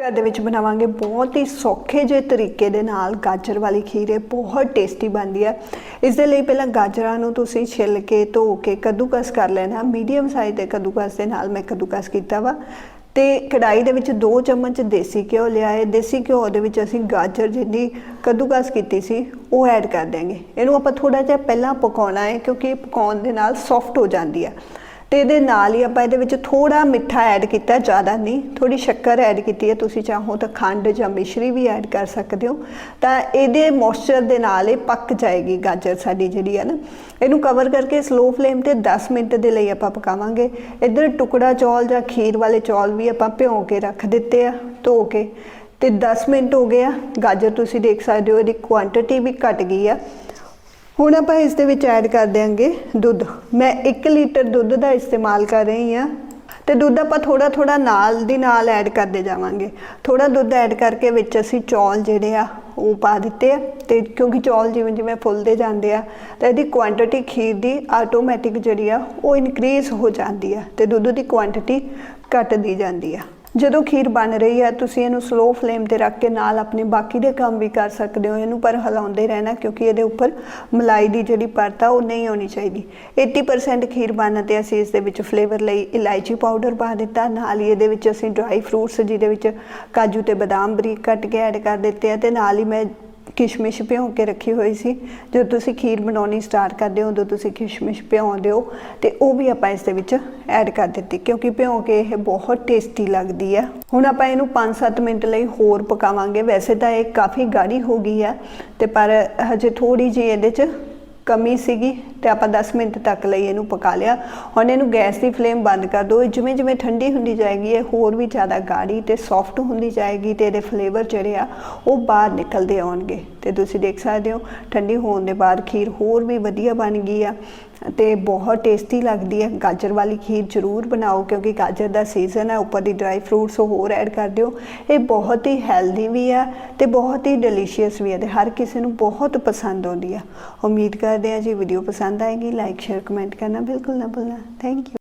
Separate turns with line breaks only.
ਘਰ ਦੇ ਵਿੱਚ ਬਣਾਵਾਂਗੇ ਬਹੁਤ ਹੀ ਸੌਖੇ ਜਿਹੇ ਤਰੀਕੇ ਦੇ ਨਾਲ ਗਾਜਰ ਵਾਲੀ ਖੀਰ, ਇਹ ਬਹੁਤ ਟੇਸਟੀ ਬਣਦੀ ਹੈ। ਇਸ ਦੇ ਲਈ ਪਹਿਲਾਂ ਗਾਜਰਾਂ ਨੂੰ ਤੁਸੀਂ ਛਿੱਲ ਕੇ ਧੋ ਕੇ ਕੱਦੂਕਸ ਕਰ ਲੈਣਾ, ਮੀਡੀਅਮ ਸਾਈਜ਼ ਦੇ ਕੱਦੂਕਸ ਦੇ ਨਾਲ ਮੈਂ ਕੱਦੂਕਸ ਕੀਤਾ ਵਾ। ਤੇ ਕੜਾਈ ਦੇ ਵਿੱਚ 2 ਚਮਚ ਦੇਸੀ ਘਿਓ ਲਿਆ ਹੈ ਦੇਸੀ ਘਿਓ ਦੇ ਵਿੱਚ ਅਸੀਂ ਗਾਜਰ ਜਿੰਨੀ ਕੱਦੂਕਸ ਕੀਤੀ ਸੀ, ਉਹ ਐਡ ਕਰ ਦਿਆਂਗੇ। ਇਹਨੂੰ ਆਪਾਂ ਥੋੜਾ ਜਿਹਾ ਪਹਿਲਾਂ ਪਕਾਉਣਾ ਹੈ, ਕਿਉਂਕਿ ਇਹ ਪਕਾਉਣ ਦੇ ਨਾਲ ਸੌਫਟ ਹੋ ਜਾਂਦੀ ਹੈ। ਤੇ ਇਹਦੇ ਨਾਲ ਹੀ ਆਪਾਂ ਇਹਦੇ ਵਿੱਚ ਥੋੜਾ ਮਿੱਠਾ ਐਡ ਕੀਤਾ, ਜ਼ਿਆਦਾ ਨਹੀਂ ਥੋੜੀ ਸ਼ੱਕਰ ਐਡ ਕੀਤੀ ਹੈ, ਤੁਸੀਂ ਚਾਹੋ ਤਾਂ ਖੰਡ ਜਾਂ ਮਿਸ਼ਰੀ ਵੀ ਐਡ ਕਰ ਸਕਦੇ ਹੋ। ਤਾਂ ਇਹਦੇ ਮੋਇਸਚਰ ਦੇ ਨਾਲ ਇਹ ਪੱਕ ਜਾਏਗੀ ਗਾਜਰ ਸਾਡੀ ਜਿਹੜੀ ਹੈ ਨਾ। ਇਹਨੂੰ ਕਵਰ ਕਰਕੇ ਸਲੋ ਫਲੇਮ ਤੇ 10 ਮਿੰਟ ਦੇ ਲਈ ਆਪਾਂ ਪਕਾਵਾਂਗੇ। ਇੱਧਰ ਟੁਕੜਾ ਚੌਲ ਜਾਂ ਖੀਰ ਵਾਲੇ ਚੌਲ ਵੀ ਆਪਾਂ ਭਿਓ ਕੇ ਰੱਖ ਦਿੱਤੇ ਆ, ਧੋ ਕੇ। ਤੇ 10 ਮਿੰਟ ਹੋ ਗਏ ਆ। ਗਾਜਰ ਤੁਸੀਂ ਦੇਖ ਸਕਦੇ ਹੋ, ਇਹਦੀ ਕੁਆਂਟੀਟੀ ਵੀ ਘਟ ਗਈ ਆ। ਹੁਣ ਆਪਾਂ ਇਸ ਦੇ ਵਿੱਚ ਐਡ ਕਰ ਦਿਆਂਗੇ ਦੁੱਧ। ਮੈਂ 1 ਲੀਟਰ ਦੁੱਧ ਦਾ ਇਸਤੇਮਾਲ ਕਰ ਰਹੀ ਹਾਂ। ਤੇ ਦੁੱਧ ਆਪਾਂ ਥੋੜਾ ਥੋੜਾ ਨਾਲ ਦੀ ਨਾਲ ਐਡ ਕਰਦੇ ਜਾਵਾਂਗੇ। ਥੋੜਾ ਦੁੱਧ ਐਡ ਕਰਕੇ ਵਿੱਚ ਅਸੀਂ ਚੌਲ ਜਿਹੜੇ ਆ, ਉਹ ਪਾ ਦਿੱਤੇ ਆ। ਤੇ ਕਿਉਂਕਿ ਚੌਲ ਜਿਵੇਂ ਜਿਵੇਂ ਫੁੱਲਦੇ ਜਾਂਦੇ ਆ, ਤਾਂ ਇਹਦੀ ਕੁਆਂਟੀਟੀ ਖੀਰ ਦੀ ਆਟੋਮੈਟਿਕ ਜਿਹੜੀ ਆ, ਉਹ ਇਨਕਰੀਜ਼ ਹੋ ਜਾਂਦੀ ਆ। ਤੇ ਦੁੱਧ ਦੀ ਕੁਆਂਟੀਟੀ ਘਟਦੀ ਜਾਂਦੀ ਆ। ਜਦੋਂ ਖੀਰ ਬਣ ਰਹੀ ਹੈ, ਤੁਸੀਂ ਇਹਨੂੰ ਸਲੋ ਫਲੇਮ ਤੇ ਰੱਖ ਕੇ ਨਾਲ ਆਪਣੇ ਬਾਕੀ ਦੇ ਕੰਮ ਵੀ ਕਰ ਸਕਦੇ ਹੋ। ਇਹਨੂੰ ਪਰ ਹਿਲਾਉਂਦੇ ਰਹਿਣਾ, ਕਿਉਂਕਿ ਇਹਦੇ ਉੱਪਰ ਮਲਾਈ ਦੀ ਜਿਹੜੀ ਪਰਤ ਆ, ਉਹ ਨਹੀਂ ਹੋਣੀ ਚਾਹੀਦੀ। 80% ਖੀਰ ਬਣਨ ਤੇ ਅਸੀਂ ਇਸ ਦੇ ਵਿੱਚ ਫਲੇਵਰ ਲਈ ਇਲਾਇਚੀ ਪਾਊਡਰ ਪਾ ਦਿੱਤਾ। ਨਾਲ ਹੀ ਇਹਦੇ ਵਿੱਚ ਅਸੀਂ ਡਰਾਈ ਫਰੂਟਸ ਜਿਹਦੇ ਵਿੱਚ ਕਾਜੂ ਤੇ ਬਦਾਮ ਬਰੀਕ ਕੱਟ ਕੇ ਐਡ ਕਰ ਦਿੱਤੇ ਆ, ਤੇ ਨਾਲ ਹੀ ਮੈਂ ਕਿਸ਼ਮਿਸ਼ ਭਿਓ ਕੇ ਰੱਖੀ ਹੋਈ ਸੀ। ਜਦੋਂ ਤੁਸੀਂ ਖੀਰ ਬਣਾਉਣੀ ਸਟਾਰਟ ਕਰਦੇ ਹੋ, ਉਦੋਂ ਤੁਸੀਂ ਕਿਸ਼ਮਿਸ਼ ਭਿਉਂਦੇ ਹੋ ਤੇ ਉਹ ਵੀ ਆਪਾਂ ਇਸ ਦੇ ਵਿੱਚ ਐਡ ਕਰ ਦਿੱਤੀ, ਕਿਉਂਕਿ ਭਿਉਂ ਕੇ ਇਹ ਬਹੁਤ ਟੇਸਟੀ ਲੱਗਦੀ ਹੈ। ਹੁਣ ਆਪਾਂ ਇਹਨੂੰ 5-7 ਮਿੰਟ ਲਈ ਹੋਰ ਪਕਾਵਾਂਗੇ। ਵੈਸੇ ਤਾਂ ਇਹ ਕਾਫੀ ਗਾੜੀ ਹੋ ਗਈ ਹੈ, ਤੇ ਪਰ ਹਜੇ ਥੋੜੀ ਜਿਹੀ ਇਹਦੇ 'ਚ ਕਮੀ ਸੀਗੀ ਤੇ ਆਪਾਂ 10 ਮਿੰਟ ਤੱਕ ਲਈ ਇਹਨੂੰ ਪਕਾ ਲਿਆ। ਹੁਣ ਇਹਨੂੰ ਗੈਸ ਦੀ ਫਲੇਮ ਬੰਦ ਕਰ ਦਿਓ। ਜਿਵੇਂ ਜਿਵੇਂ ਠੰਡੀ ਹੁੰਦੀ ਜਾਏਗੀ, ਇਹ ਹੋਰ ਵੀ ਜ਼ਿਆਦਾ ਗਾੜੀ ਤੇ ਸੌਫਟ ਹੁੰਦੀ ਜਾਏਗੀ ਤੇ ਇਹਦੇ ਫਲੇਵਰ ਜਿਹੜੇ ਆ, ਉਹ ਬਾਹਰ ਨਿਕਲਦੇ ਆਉਣਗੇ। ਤੇ ਤੁਸੀਂ ਦੇਖ ਸਕਦੇ ਹੋ, ਠੰਡੀ ਹੋਣ ਦੇ ਬਾਅਦ ਖੀਰ ਹੋਰ ਵੀ ਵਧੀਆ ਬਣ ਗਈ ਆ ਤੇ ਬਹੁਤ ਟੇਸਟੀ ਲੱਗਦੀ ਹੈ ਗਾਜਰ ਵਾਲੀ ਖੀਰ ਜ਼ਰੂਰ ਬਣਾਓ ਕਿਉਂਕਿ ਗਾਜਰ ਦਾ ਸੀਜ਼ਨ ਹੈ ਉੱਪਰ ਦੀ ਡਰਾਈ ਫਰੂਟਸ ਹੋਰ ਐਡ ਕਰ ਦਿਓ। ਇਹ ਬਹੁਤ ਹੀ ਹੈਲਦੀ ਵੀ ਆ ਤੇ ਬਹੁਤ ਹੀ ਡਿਲੀਸ਼ੀਅਸ ਵੀ ਆ ਤੇ ਹਰ ਕਿਸੇ ਨੂੰ ਬਹੁਤ ਪਸੰਦ ਆਉਂਦੀ ਆ। ਉਮੀਦ ਕਰਦੇ ਹਾਂ ਜੀ ਵੀਡੀਓ ਪਸੰਦ ਆਏਗੀ। ਲਾਈਕ ਸ਼ੇਅਰ ਕਮੈਂਟ ਕਰਨਾ ਬਿਲਕੁਲ ਨਾ ਭੁੱਲਣਾ। Thank you